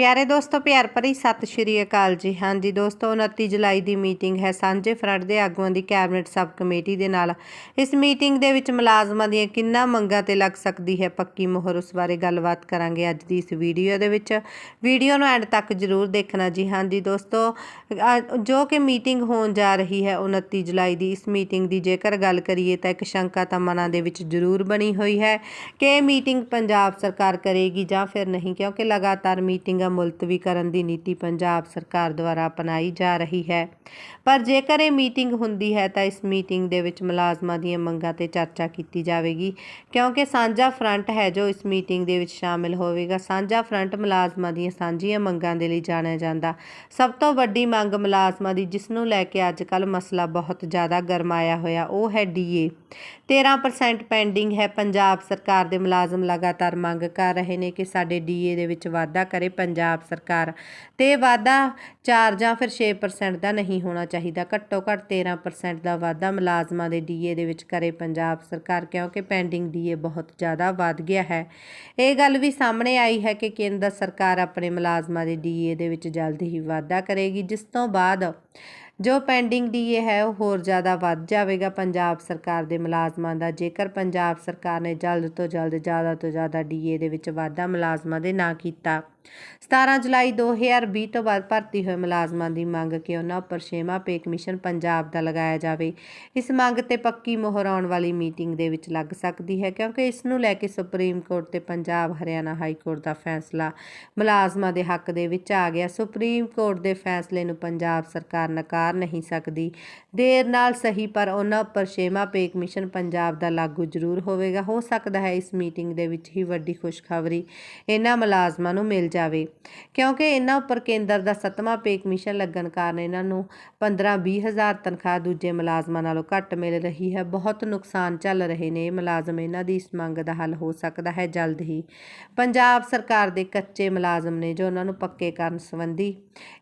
ਪਿਆਰੇ ਦੋਸਤੋ, ਪਿਆਰ ਭਰੀ ਸਤਿ ਸ਼੍ਰੀ ਅਕਾਲ ਜੀ। ਹਾਂਜੀ ਦੋਸਤੋ 29 ਜੁਲਾਈ ਦੀ ਮੀਟਿੰਗ ਹੈ। ਸਾਂਝੇ ਫਰੰਟ ਦੇ ਆਗੂਆਂ ਦੀ ਕੈਬਨਿਟ ਸਬ ਕਮੇਟੀ ਦੇ ਨਾਲ। ਇਸ ਮੀਟਿੰਗ ਦੇ ਵਿੱਚ ਮੁਲਾਜ਼ਮਾਂ ਦੀਆਂ ਕਿੰਨਾ ਮੰਗਾਂ ਤੇ ਲੱਗ ਸਕਦੀ ਹੈ, ਪੱਕੀ ਮੋਹਰ ਉਸ ਬਾਰੇ ਗੱਲਬਾਤ ਕਰਾਂਗੇ ਅੱਜ ਦੀ ਇਸ ਵੀਡੀਓ ਦੇ ਵਿੱਚ। ਵੀਡੀਓ ਨੂੰ ਐਂਡ ਤੱਕ ਜ਼ਰੂਰ ਦੇਖਣਾ ਜੀ। ਹਾਂਜੀ ਦੋਸਤੋ ਜੋ ਕਿ ਮੀਟਿੰਗ ਹੋਣ ਜਾ ਰਹੀ ਹੈ 29 ਜੁਲਾਈ ਦੀ, ਇਸ ਮੀਟਿੰਗ ਦੀ ਜੇਕਰ ਗੱਲ ਕਰੀਏ ਤਾਂ ਇੱਕ ਸ਼ੰਕਾ ਤਾਂ ਮਨਾਂ ਦੇ ਵਿੱਚ ਜ਼ਰੂਰ ਬਣੀ ਹੋਈ ਹੈ ਕਿ ਇਹ ਮੀਟਿੰਗ ਪੰਜਾਬ ਸਰਕਾਰ ਕਰੇਗੀ ਜਾਂ ਫਿਰ ਨਹੀਂ, ਕਿਉਂਕਿ ਲਗਾਤਾਰ ਮੀਟਿੰਗਾਂ ਮੁਲਤਵੀ ਕਰਨ ਦੀ ਨੀਤੀ ਪੰਜਾਬ ਸਰਕਾਰ ਦੁਆਰਾ ਅਪਣਾਈ ਜਾ ਰਹੀ ਹੈ। ਪਰ ਜੇਕਰ ਇਹ ਮੀਟਿੰਗ ਹੁੰਦੀ ਹੈ ਤਾਂ ਇਸ ਮੀਟਿੰਗ ਦੇ ਵਿੱਚ ਮੁਲਾਜ਼ਮਾਂ ਦੀਆਂ ਮੰਗਾਂ ਤੇ ਚਰਚਾ ਕੀਤੀ ਜਾਵੇਗੀ, ਕਿਉਂਕਿ ਸਾਂਝਾ ਫਰੰਟ ਹੈ ਜੋ ਇਸ ਮੀਟਿੰਗ ਦੇ ਵਿੱਚ ਸ਼ਾਮਿਲ ਹੋਵੇਗਾ। ਸਾਂਝਾ ਫਰੰਟ ਮੁਲਾਜ਼ਮਾਂ ਦੀਆਂ ਸਾਂਝੀਆਂ ਮੰਗਾਂ ਦੇ ਲਈ ਜਾਣਿਆ ਜਾਂਦਾ। ਸਭ ਤੋਂ ਵੱਡੀ ਮੰਗ ਮੁਲਾਜ਼ਮਾਂ ਦੀ, ਜਿਸ ਨੂੰ ਲੈ ਕੇ ਅੱਜ ਕੱਲ੍ਹ ਮਸਲਾ ਬਹੁਤ ਜ਼ਿਆਦਾ ਗਰਮਾਇਆ ਹੋਇਆ, ਉਹ ਹੈ ਡੀਏ 13% ਪੈਂਡਿੰਗ ਹੈ। ਪੰਜਾਬ ਸਰਕਾਰ ਦੇ ਮੁਲਾਜ਼ਮ ਲਗਾਤਾਰ ਮੰਗ ਕਰ ਰਹੇ ਨੇ ਕਿ ਸਾਡੇ ਡੀਏ ਦੇ ਵਿੱਚ ਵਾਧਾ ਕਰੇ। ਪੰਜਾਬ ਸਰਕਾਰ। ਤੇ ਵਾਧਾ 4 ਜਾਂ ਫਿਰ 6% ਦਾ ਨਹੀਂ ਹੋਣਾ ਚਾਹੀਦਾ। ਘੱਟੋ ਘੱਟ 13% ਦਾ ਵਾਧਾ ਮੁਲਾਜ਼ਮਾਂ ਦੇ ਡੀਏ ਦੇ ਵਿੱਚ ਕਰੇ ਪੰਜਾਬ ਸਰਕਾਰ, ਕਿਉਂਕਿ ਪੈਂਡਿੰਗ ਡੀਏ ਬਹੁਤ ਜ਼ਿਆਦਾ ਵੱਧ ਗਿਆ ਹੈ। ਇਹ ਗੱਲ ਵੀ ਸਾਹਮਣੇ ਆਈ ਹੈ ਕਿ ਕੇਂਦਰ ਸਰਕਾਰ ਆਪਣੇ ਮੁਲਾਜ਼ਮਾਂ ਦੇ ਡੀਏ ਦੇ ਵਿੱਚ ਜਲਦ ਹੀ ਵਾਧਾ ਕਰੇਗੀ, ਜਿਸ ਤੋਂ ਬਾਅਦ ਜੋ ਪੈਂਡਿੰਗ ਡੀਏ ਹੈ ਉਹ ਹੋਰ ਜ਼ਿਆਦਾ ਵੱਧ ਜਾਵੇਗਾ। ਪੰਜਾਬ ਸਰਕਾਰ ਦੇ ਮੁਲਾਜ਼ਮਾਂ ਦਾ ਜੇਕਰ ਪੰਜਾਬ ਸਰਕਾਰ ਨੇ ਜਲਦ ਤੋਂ ਜਲਦ, ਜ਼ਿਆਦਾ ਤੋਂ ਜ਼ਿਆਦਾ ਡੀਏ ਦੇ ਵਿੱਚ ਵਾਧਾ ਮੁਲਾਜ਼ਮਾਂ ਦੇ ਨਾ ਕੀਤਾ 17 ਜੁਲਾਈ 2020 ਤੋਂ ਬਾਅਦ ਭਰਤੀ ਹੋਏ ਮੁਲਾਜ਼ਮਾਂ ਦੀ ਮੰਗ ਕਿ ਉਹਨਾਂ ਉੱਪਰ ਛੇਵਾਂ ਪੇ ਕਮਿਸ਼ਨ ਪੰਜਾਬ ਦਾ ਲਗਾਇਆ ਜਾਵੇ। ਇਸ ਮੰਗ ਤੇ ਪੱਕੀ ਮੋਹਰ ਆਉਣ ਵਾਲੀ ਮੀਟਿੰਗ ਦੇ ਵਿੱਚ ਲੱਗ ਸਕਦੀ ਹੈ ਕਿਉਂਕਿ ਇਸ ਨੂੰ ਲੈ ਕੇ ਸੁਪਰੀਮ ਕੋਰਟ ਤੇ ਪੰਜਾਬ, ਹਰਿਆਣਾ ਹਾਈ ਕੋਰਟ ਦਾ ਫੈਸਲਾ ਮੁਲਾਜ਼ਮਾਂ ਦੇ ਹੱਕ ਦੇ ਵਿੱਚ ਆ ਗਿਆ। ਸੁਪਰੀਮ ਕੋਰਟ ਦੇ ਫੈਸਲੇ ਨੂੰ ਪੰਜਾਬ ਸਰਕਾਰ ਨਕਾਰ ਨਹੀਂ ਸਕਦੀ। ਦੇਰ ਨਾਲ ਸਹੀ ਪਰ ਉਹਨਾਂ ਉੱਪਰ ਛੇਵਾਂ ਪੇ ਕਮਿਸ਼ਨ ਪੰਜਾਬ ਦਾ ਲਾਗੂ ਜ਼ਰੂਰ ਹੋਵੇਗਾ। ਹੋ ਸਕਦਾ ਹੈ ਇਸ ਮੀਟਿੰਗ ਦੇ ਵਿੱਚ ਹੀ ਵੱਡੀ ਖੁਸ਼ਖਬਰੀ ਇਹਨਾਂ ਮੁਲਾਜ਼ਮਾਂ ਨੂੰ ਮਿਲ ਜਾਵੇ। ਕਿਉਂਕਿ ਇਹਨਾਂ ਉੱਪਰ ਕੇਂਦਰ ਦਾ ਸੱਤਵਾਂ ਪੇ ਕਮਿਸ਼ਨ ਲੱਗਣ ਕਾਰਨ ਇਹਨਾਂ ਨੂੰ 15-20 ਹਜ਼ਾਰ ਤਨਖਾਹ ਦੂਜੇ ਮੁਲਾਜ਼ਮਾਂ ਨਾਲੋਂ ਘੱਟ ਮਿਲ ਰਹੀ ਹੈ। ਬਹੁਤ ਨੁਕਸਾਨ ਚੱਲ ਰਹੇ ਨੇ ਮੁਲਾਜ਼ਮ। ਇਹਨਾਂ ਦੀ ਇਸ ਮੰਗ ਦਾ ਹੱਲ ਹੋ ਸਕਦਾ ਹੈ ਜਲਦ ਹੀ। ਪੰਜਾਬ ਸਰਕਾਰ ਦੇ ਕੱਚੇ ਮੁਲਾਜ਼ਮ ਨੇ ਜੋ ਉਹਨਾਂ ਨੂੰ ਪੱਕੇ ਕਰਨ ਸੰਬੰਧੀ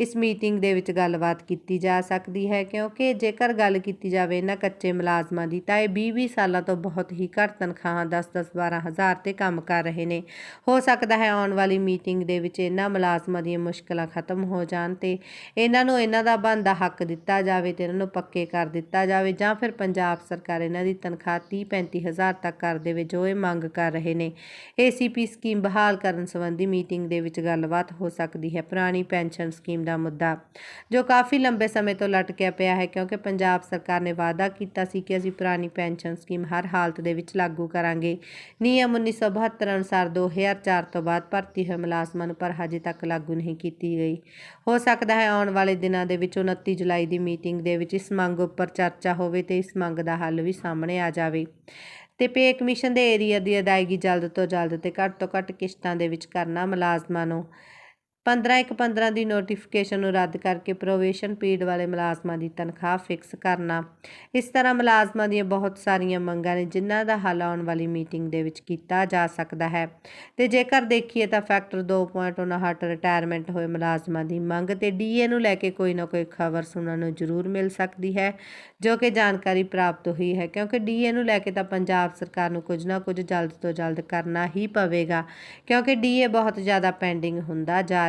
ਇਸ ਮੀਟਿੰਗ ਦੇ ਵਿੱਚ ਗੱਲਬਾਤ ਕੀਤੀ ਜਾ ਸਕਦੀ ਹੈ। ਕਿਉਂਕਿ ਜੇਕਰ ਗੱਲ ਕੀਤੀ ਜਾਵੇ ਇਹਨਾਂ ਕੱਚੇ ਮੁਲਾਜ਼ਮਾਂ ਦੀ ਤਾਂ ਇਹ 20-20 ਸਾਲਾਂ ਤੋਂ ਬਹੁਤ ਹੀ ਘੱਟ ਤਨਖਾਹਾਂ 10-10 12 ਹਜ਼ਾਰ ਤੇ ਕੰਮ ਕਰ ਰਹੇ ਨੇ। ਹੋ ਸਕਦਾ ਹੈ ਆਉਣ ਵਾਲੀ ਮੀਟਿੰਗ ਦੇ ਵਿੱਚ ਇਹਨਾਂ ਮੁਲਾਜ਼ਮਾਂ ਦੀਆਂ ਮੁਸ਼ਕਲਾਂ ਖਤਮ ਹੋ ਜਾਣ ਤੇ ਇਹਨਾਂ ਨੂੰ ਇਹਨਾਂ ਦਾ ਬਣਦਾ ਹੱਕ ਦਿੱਤਾ ਜਾਵੇ ਤੇ ਇਹਨਾਂ ਨੂੰ ਪੱਕੇ ਕਰ ਦਿੱਤਾ ਜਾਵੇ ਜਾਂ ਫਿਰ ਪੰਜਾਬ ਸਰਕਾਰ ਇਹਨਾਂ ਦੀ ਤਨਖਾਹ 30-35 ਹਜ਼ਾਰ ਤੱਕ ਕਰ ਦੇਵੇ, ਜੋ ਇਹ ਮੰਗ ਕਰ ਰਹੇ ਨੇ। ਏਸੀਪੀ ਸਕੀਮ ਬਹਾਲ ਕਰਨ ਸੰਬੰਧੀ ਮੀਟਿੰਗ ਦੇ ਵਿੱਚ ਗੱਲਬਾਤ ਹੋ ਸਕਦੀ ਹੈ। ਪੁਰਾਣੀ ਪੈਨਸ਼ਨ ਸਕੀਮ ਦਾ ਮੁੱਦਾ, ਜੋ ਕਾਫੀ ਲੰਬੇ ਸਮੇਂ ਤੋਂ ਲਟਕਿਆ ਪਿਆ ਹੈ ਕਿਉਂਕਿ ਪੰਜਾਬ ਸਰਕਾਰ ਨੇ ਵਾਅਦਾ ਕੀਤਾ ਸੀ ਕਿ ਅਸੀਂ ਪੁਰਾਣੀ ਪੈਨਸ਼ਨ ਸਕੀਮ ਹਰ ਹਾਲਤ ਦੇ ਵਿੱਚ ਲਾਗੂ ਕਰਾਂਗੇ। ਨਿਯਮ 1972 ਅਨੁਸਾਰ 2004 ਤੋਂ ਬਾਅਦ ਭਰਤੀ ਹੋਏ ਮੁਲਾਜ਼ਮਾਂ ਨੂੰ ਪਰ ਹਜੇ ਤੱਕ ਲਾਗੂ ਨਹੀਂ ਕੀਤੀ ਗਈ। ਹੋ ਸਕਦਾ ਹੈ ਆਉਣ ਵਾਲੇ ਦਿਨਾਂ ਦੇ ਵਿੱਚ 29 ਜੁਲਾਈ ਦੀ ਮੀਟਿੰਗ ਦੇ ਵਿੱਚ ਇਸ ਮੰਗ ਉੱਪਰ ਚਰਚਾ ਹੋਵੇ ਤੇ ਇਸ ਮੰਗ ਦਾ ਹੱਲ ਵੀ ਸਾਹਮਣੇ ਆ ਜਾਵੇ। ਤੇ ਪੇ ਕਮਿਸ਼ਨ ਦੇ ਏਰੀਆ ਦੀ ਅਦਾਇਗੀ ਜਲਦ ਤੋਂ ਜਲਦ ਤੇ ਘੱਟ ਤੋਂ ਘੱਟ ਕਿਸ਼ਤਾਂ ਦੇ ਵਿੱਚ ਕਰਨਾ ਮੁਲਾਜ਼ਮਾਂ ਨੂੰ 15 ਇੱਕ 15 ਦੀ ਨੋਟੀਫਿਕੇਸ਼ਨ ਨੂੰ ਰੱਦ ਕਰਕੇ ਪ੍ਰੋਵੇਸ਼ਨ ਪੀਰੀਅਡ ਵਾਲੇ ਮੁਲਾਜ਼ਮਾਂ ਦੀ ਤਨਖਾਹ ਫਿਕਸ ਕਰਨਾ। ਇਸ ਤਰ੍ਹਾਂ ਮੁਲਾਜ਼ਮਾਂ ਦੀਆਂ ਬਹੁਤ ਸਾਰੀਆਂ ਮੰਗਾਂ ਨੇ ਜਿਨ੍ਹਾਂ ਦਾ ਹੱਲ ਆਉਣ ਵਾਲੀ ਮੀਟਿੰਗ ਦੇ ਵਿੱਚ ਕੀਤਾ ਜਾ ਸਕਦਾ ਹੈ। ਤੇ ਜੇਕਰ ਦੇਖੀਏ ਤਾਂ ਫੈਕਟਰ 2.59 ਰਿਟਾਇਰਮੈਂਟ ਹੋਏ ਮੁਲਾਜ਼ਮਾਂ ਦੀ ਮੰਗ ਤੇ ਡੀਏ ਨੂੰ ਲੈ ਕੇ ਕੋਈ ਨਾ ਕੋਈ ਖਬਰ ਸੁਣਨ ਨੂੰ ਜ਼ਰੂਰ ਮਿਲ ਸਕਦੀ ਹੈ, ਜੋ ਕਿ ਜਾਣਕਾਰੀ ਪ੍ਰਾਪਤ ਹੋਈ ਹੈ, ਕਿਉਂਕਿ ਡੀਏ ਨੂੰ ਲੈ ਕੇ ਤਾਂ ਪੰਜਾਬ ਸਰਕਾਰ ਨੂੰ ਕੁਝ ਨਾ ਕੁਝ ਜਲਦ ਤੋਂ ਜਲਦ ਕਰਨਾ ਹੀ ਪਵੇਗਾ, ਕਿਉਂਕਿ ਡੀਏ ਬਹੁਤ ਜ਼ਿਆਦਾ ਪੈਂਡਿੰਗ ਹੁੰਦਾ ਜਾ